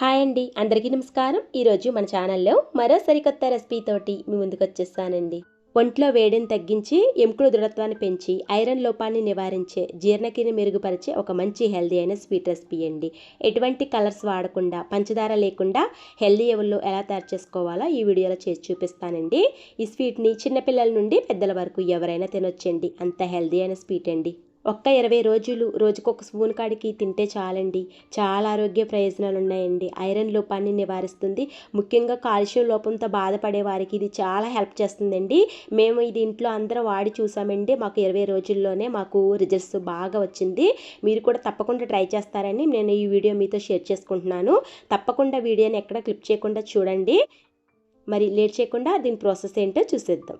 Hi అండి. అందరికీ నమస్కారం. ఈరోజు మన ఛానల్లో మరో సరికొత్త రెసిపీ తోటి మీ ముందుకు వచ్చేస్తానండి. ఒంట్లో వేడిని తగ్గించి ఎముకల దృఢత్వాన్ని పెంచి ఐరన్ లోపాన్ని నివారించే జీర్ణక్రియని మెరుగుపరిచే ఒక మంచి హెల్దీ అయిన స్వీట్ రెసిపీ అండి. ఎటువంటి కలర్స్ వాడకుండా పంచదార లేకుండా హెల్దీ ఎవరిలో ఎలా తయారు చేసుకోవాలో ఈ వీడియోలో చేసి చూపిస్తానండి. ఈ స్వీట్ని చిన్నపిల్లల నుండి పెద్దల వరకు ఎవరైనా తినొచ్చండి. అంత హెల్దీ అయిన స్వీట్ అండి. ఒక్క ఇరవై రోజులు రోజుకొక స్పూన్ కాడికి తింటే చాలండి. చాలా ఆరోగ్య ప్రయోజనాలు ఉన్నాయండి. ఐరన్ లోపాన్ని నివారిస్తుంది. ముఖ్యంగా కాల్షియం లోపంతో బాధపడే వారికి ఇది చాలా హెల్ప్ చేస్తుందండి. మేము ఇది ఇంట్లో అందరూ వాడి చూసామండి. మాకు ఇరవై రోజుల్లోనే మాకు రిజల్ట్స్ బాగా వచ్చింది. మీరు కూడా తప్పకుండా ట్రై చేస్తారని నేను ఈ వీడియో మీతో షేర్ చేసుకుంటున్నాను. తప్పకుండా వీడియోని ఎక్కడ క్లిప్ చేయకుండా చూడండి. మరి లేట్ చేయకుండా దీని ప్రాసెస్ ఏంటో చూసేద్దాం.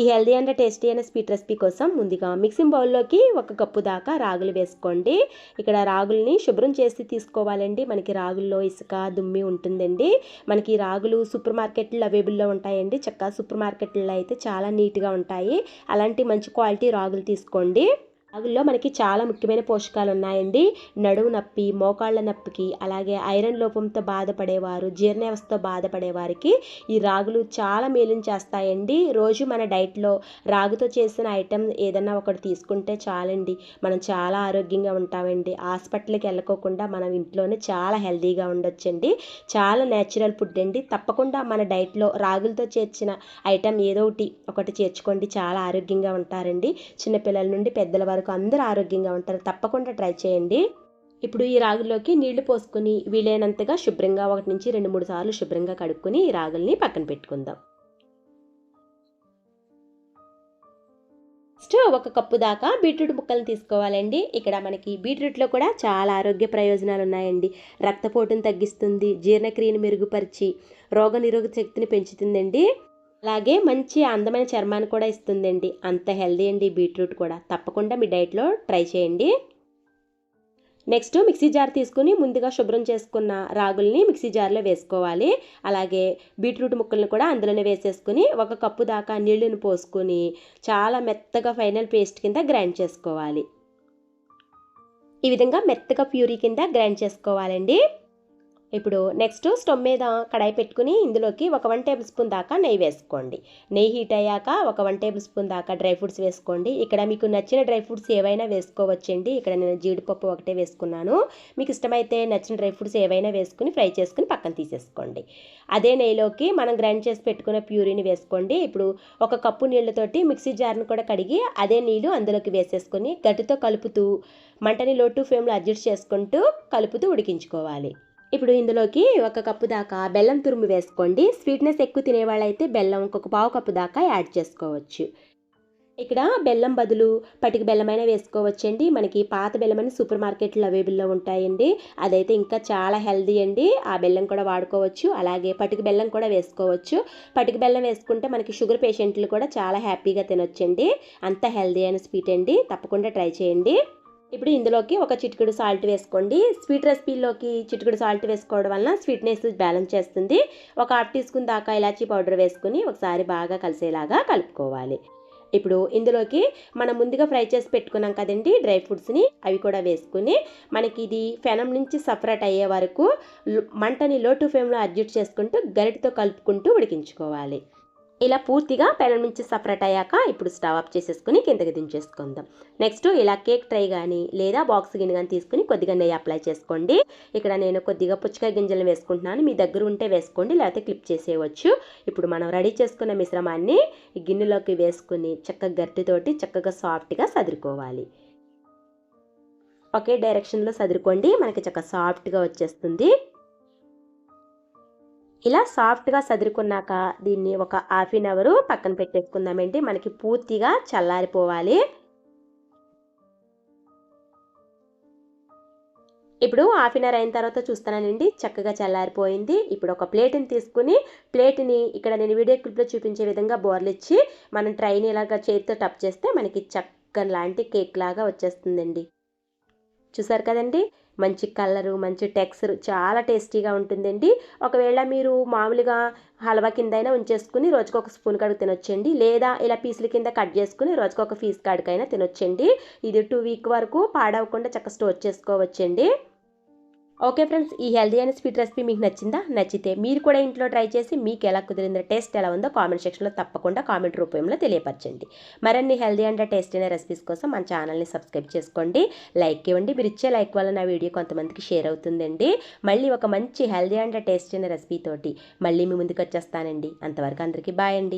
ఈ హెల్దీ అండ్ టేస్టీ అయిన స్వీట్ రెసిపీ కోసం ముందుగా మిక్సింగ్ బౌల్లోకి ఒక కప్పు దాకా రాగులు వేసుకోండి. ఇక్కడ రాగుల్ని శుభ్రం చేసి తీసుకోవాలండి. మనకి రాగుల్లో ఇసుక దుమ్మి ఉంటుందండి. మనకి రాగులు సూపర్ మార్కెట్లు అవైలబుల్లో ఉంటాయండి. చక్కగా సూపర్ మార్కెట్లో అయితే చాలా నీట్గా ఉంటాయి. అలాంటి మంచి క్వాలిటీ రాగులు తీసుకోండి. రాగుల్లో మనకి చాలా ముఖ్యమైన పోషకాలు ఉన్నాయండి నడువు నొప్పి మోకాళ్ళ నొప్పికి అలాగే ఐరన్ లోపంతో బాధపడేవారు జీర్ణ వ్యవస్థతో బాధపడేవారికి ఈ రాగులు చాలా మేలుని చేస్తాయండి. రోజు మన డైట్లో రాగుతో చేసిన ఐటెం ఏదన్నా ఒకటి తీసుకుంటే చాలండి. మనం చాలా ఆరోగ్యంగా ఉంటామండి. హాస్పిటల్కి వెళ్ళకోకుండా మనం ఇంట్లోనే చాలా హెల్తీగా ఉండొచ్చండి. చాలా నేచురల్ ఫుడ్ అండి. తప్పకుండా మన డైట్లో రాగులతో చేర్చిన ఐటెం ఏదో ఒకటి ఒకటి చేర్చుకోండి. చాలా ఆరోగ్యంగా ఉంటారండి. చిన్నపిల్లల నుండి పెద్దల వరకు అందరూ ఆరోగ్యంగా ఉంటారు. తప్పకుండా ట్రై చేయండి. ఇప్పుడు ఈ రాగుల్లోకి నీళ్ళు పోసుకుని వీలైనంతగా శుభ్రంగా ఒకటి నుంచి రెండు మూడు సార్లు శుభ్రంగా కడుక్కొని ఈ రాగుల్ని పక్కన పెట్టుకుందాం. నెక్స్ట్ ఒక కప్పు దాకా బీట్రూట్ ముక్కలు తీసుకోవాలండి. ఇక్కడ మనకి బీట్రూట్లో కూడా చాలా ఆరోగ్య ప్రయోజనాలు ఉన్నాయండి. రక్తపోటును తగ్గిస్తుంది జీర్ణక్రియను మెరుగుపరిచి రోగనిరోధక శక్తిని పెంచుతుందండి. అలాగే మంచి అందమైన చర్మాన్ని కూడా ఇస్తుందండి. అంత హెల్దీ అండి బీట్రూట్ కూడా. తప్పకుండా మీ డైట్లో ట్రై చేయండి. నెక్స్ట్ మిక్సీ జార్ తీసుకుని ముందుగా శుభ్రం చేసుకున్న రాగుల్ని మిక్సీ జార్లో వేసుకోవాలి. అలాగే బీట్రూట్ ముక్కలను కూడా అందులోనే వేసేసుకుని ఒక కప్పు దాకా నీళ్ళను పోసుకొని చాలా మెత్తగా ఫైనల్ పేస్ట్ కింద గ్రైండ్ చేసుకోవాలి. ఈ విధంగా మెత్తగా ప్యూరీ కింద గ్రైండ్ చేసుకోవాలండి. ఇప్పుడు నెక్స్ట్ స్టవ్ మీద కడాయి పెట్టుకుని ఇందులోకి ఒక వన్ టేబుల్ స్పూన్ దాకా నెయ్యి వేసుకోండి. నెయ్యి హీట్ అయ్యాక ఒక వన్ టేబుల్ స్పూన్ దాకా డ్రై ఫ్రూట్స్ వేసుకోండి. ఇక్కడ మీకు నచ్చిన డ్రై ఫ్రూట్స్ ఏవైనా వేసుకోవచ్చండి. ఇక్కడ నేను జీడిపప్పు ఒకటే వేసుకున్నాను. మీకు ఇష్టమైతే నచ్చిన డ్రై ఫ్రూట్స్ ఏవైనా వేసుకుని ఫ్రై చేసుకుని పక్కన తీసేసుకోండి. అదే నెయ్యిలోకి మనం గ్రైండ్ చేసి పెట్టుకున్న ప్యూరీని వేసుకోండి. ఇప్పుడు ఒక కప్పు నీళ్ళతోటి మిక్సీ జార్ని కూడా కడిగి అదే నీళ్ళు అందులోకి వేసేసుకొని గట్టితో కలుపుతూ మంటని లోటు ఫ్లేమ్లో అడ్జస్ట్ చేసుకుంటూ కలుపుతూ ఉడికించుకోవాలి. ఇప్పుడు ఇందులోకి ఒక కప్పు దాకా బెల్లం తురుము వేసుకోండి. స్వీట్నెస్ ఎక్కువ తినేవాళ్ళైతే బెల్లం ఒక పావు కప్పు దాకా యాడ్ చేసుకోవచ్చు. ఇక్కడ బెల్లం బదులు పటిక బెల్లమైనా వేసుకోవచ్చండి. మనకి పాత బెల్లమని సూపర్ మార్కెట్లో అవైలబుల్లో ఉంటాయండి. అదైతే ఇంకా చాలా హెల్దీ అండి. ఆ బెల్లం కూడా వాడుకోవచ్చు. అలాగే పటిక బెల్లం కూడా వేసుకోవచ్చు. పటిక బెల్లం వేసుకుంటే మనకి షుగర్ పేషెంట్లు కూడా చాలా హ్యాపీగా తినొచ్చండి. అంత హెల్దీ అయిన స్వీట్ అండి. తప్పకుండా ట్రై చేయండి. ఇప్పుడు ఇందులోకి ఒక చిటికెడు సాల్ట్ వేసుకోండి. స్వీట్ రెసిపీలోకి చిటికెడు సాల్ట్ వేసుకోవడం వలన స్వీట్నెస్ బ్యాలెన్స్ చేస్తుంది. ఒక హాఫ్ టీ స్పూన్ దాకా ఇలాచీ పౌడర్ వేసుకుని ఒకసారి బాగా కలిసేలాగా కలుపుకోవాలి. ఇప్పుడు ఇందులోకి మనం ముందుగా ఫ్రై చేసి పెట్టుకున్నాం కదండి డ్రై ఫ్రూట్స్ని అవి కూడా వేసుకుని మనకి ఇది ఫెనం నుంచి సపరేట్ అయ్యే వరకు మంటని లో టు ఫ్లేమ్లో అడ్జస్ట్ చేసుకుంటూ గరిటతో కలుపుకుంటూ ఉడికించుకోవాలి. ఇలా పూర్తిగా పెనం నుంచి సపరేట్ అయ్యాక ఇప్పుడు స్టవ్ ఆఫ్ చేసేసుకుని కిందకి దించేసుకుందాం. నెక్స్ట్ ఇలా కేక్ ట్రై కానీ లేదా బాక్స్ గిన్నె కానీ తీసుకుని కొద్దిగా నెయ్యి అప్లై చేసుకోండి. ఇక్కడ నేను కొద్దిగా పుచ్చకాయ గింజలు వేసుకుంటున్నాను. మీ దగ్గర ఉంటే వేసుకోండి లేకపోతే క్లిప్ చేసేయవచ్చు. ఇప్పుడు మనం రెడీ చేసుకున్న మిశ్రమాన్ని గిన్నెలోకి వేసుకుని చక్కగా గట్టితోటి చక్కగా సాఫ్ట్గా సదురుకోవాలి. ఒకే డైరెక్షన్లో సదురుకోండి. మనకి చక్కగా సాఫ్ట్గా వచ్చేస్తుంది. ఇలా సాఫ్ట్గా సదురుకున్నాక దీన్ని ఒక హాఫ్ అన్ అవర్ పక్కన పెట్టేసుకుందామండి మనకి పూర్తిగా చల్లారిపోవాలి. ఇప్పుడు హాఫ్ అన్ అవర్ అయిన తర్వాత చూస్తానండి చక్కగా చల్లారిపోయింది. ఇప్పుడు ఒక ప్లేట్ని తీసుకుని ప్లేట్ని ఇక్కడ నేను వీడియో క్లిప్లో చూపించే విధంగా బోర్లు ఇచ్చి మనం ట్రైన్ ఇలాగా చేతితో టప్ చేస్తే మనకి చక్కని లాంటి కేక్ లాగా వచ్చేస్తుందండి. చూసారు కదండి? మంచి కలరు మంచి టెక్స్చర్ చాలా టేస్టీగా ఉంటుందండి. ఒకవేళ మీరు మామూలుగా హల్వా కిందైనా ఉంచేసుకుని రోజుకు ఒక స్పూన్ కాడికి తినొచ్చండి. లేదా ఇలా పీసుల కింద కట్ చేసుకుని రోజుకు ఒక పీస్ కాడికైనా తినొచ్చండి. ఇది టూ వీక్ వరకు పాడవకుండా చక్కగా స్టోర్ చేసుకోవచ్చండి. ఓకే ఫ్రెండ్స్ ఈ హెల్దీ అయిన స్వీట్ రెసిపీ మీకు నచ్చిందా? నచ్చితే మీరు కూడా ఇంట్లో ట్రై చేసి మీకు ఎలా కుదిరిందో టేస్ట్ ఎలా ఉందో కామెంట్ సెక్షన్లో తప్పకుండా కామెంట్ రూపంలో తెలియపరచండి. మరిన్ని హెల్దీ అండ్ టేస్ట్ అయిన రెసిపీస్ కోసం మన ఛానల్ని సబ్స్క్రైబ్ చేసుకోండి. లైక్ ఇవ్వండి. మీరు ఇచ్చే లైక్ వల్ల నా వీడియో కొంతమందికి షేర్ అవుతుందండి. మళ్ళీ ఒక మంచి హెల్దీ అండ్ టేస్ట్ అయిన రెసిపీ తోటి మళ్ళీ మీ ముందుకు వచ్చేస్తానండి. అంతవరకు అందరికీ బాయ్ అండి.